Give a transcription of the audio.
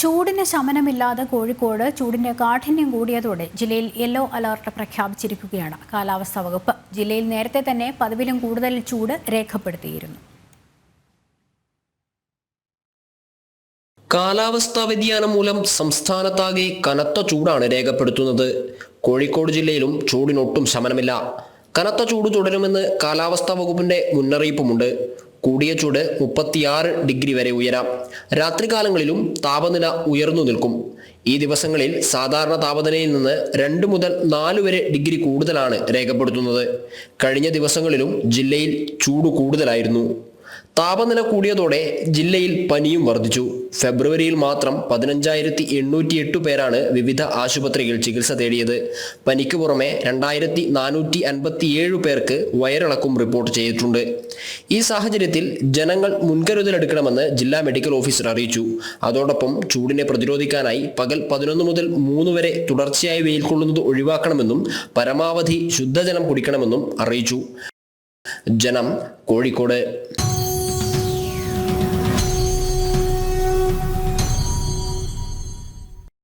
ചൂടിന് ശമനമില്ലാതെ കോഴിക്കോട് ചൂടിന്റെ കാഠിന്യം കൂടിയതോടെ ജില്ലയിൽ യെല്ലോ അലർട്ട് പ്രഖ്യാപിച്ചിരിക്കുകയാണ്. കാലാവസ്ഥാ വകുപ്പ് ജില്ലയിൽ നേരത്തെ തന്നെ പതിവിലും കൂടുതൽ ചൂട് രേഖപ്പെടുത്തിയിരുന്നു. കാലാവസ്ഥാ വ്യതിയാനം മൂലം സംസ്ഥാനത്താകെ കനത്ത ചൂടാണ് രേഖപ്പെടുത്തുന്നത്. കോഴിക്കോട് ജില്ലയിലും ചൂടിനൊട്ടും ശമനമില്ല. കനത്ത ചൂട് തുടരുമെന്ന് കാലാവസ്ഥാ വകുപ്പിന്റെ മുന്നറിയിപ്പുമുണ്ട്. കൂടിയ ചൂട് മുപ്പത്തിയാറ് ഡിഗ്രി വരെ ഉയരാം. രാത്രികാലങ്ങളിലും താപനില ഉയർന്നു നിൽക്കും. ഈ ദിവസങ്ങളിൽ സാധാരണ താപനിലയിൽ നിന്ന് രണ്ട് മുതൽ നാല് വരെ ഡിഗ്രി കൂടുതലാണ് രേഖപ്പെടുത്തുന്നത്. കഴിഞ്ഞ ദിവസങ്ങളിലും ജില്ലയിൽ ചൂട് കൂടുതലായിരുന്നു. താപനില കൂടിയതോടെ ജില്ലയിൽ പനിയും വർദ്ധിച്ചു ഫെബ്രുവരിയിൽ മാത്രം പതിനഞ്ചായിരത്തി എണ്ണൂറ്റി എട്ട് പേരാണ് വിവിധ ആശുപത്രികൾ ചികിത്സ തേടിയത്. പനിക്ക് പുറമെ രണ്ടായിരത്തി നാനൂറ്റി അൻപത്തി ഏഴ് പേർക്ക് വയറിളക്കും റിപ്പോർട്ട് ചെയ്തിട്ടുണ്ട്. ഈ സാഹചര്യത്തിൽ ജനങ്ങൾ മുൻകരുതലെടുക്കണമെന്ന് ജില്ലാ മെഡിക്കൽ ഓഫീസർ അറിയിച്ചു. അതോടൊപ്പം ചൂടിനെ പ്രതിരോധിക്കാനായി പകൽ പതിനൊന്ന് മുതൽ മൂന്ന് വരെ തുടർച്ചയായി വെയിൽ കൊള്ളുന്നത് ഒഴിവാക്കണമെന്നും പരമാവധി ശുദ്ധജലം കുടിക്കണമെന്നും അറിയിച്ചു. ജനം കോഴിക്കോട്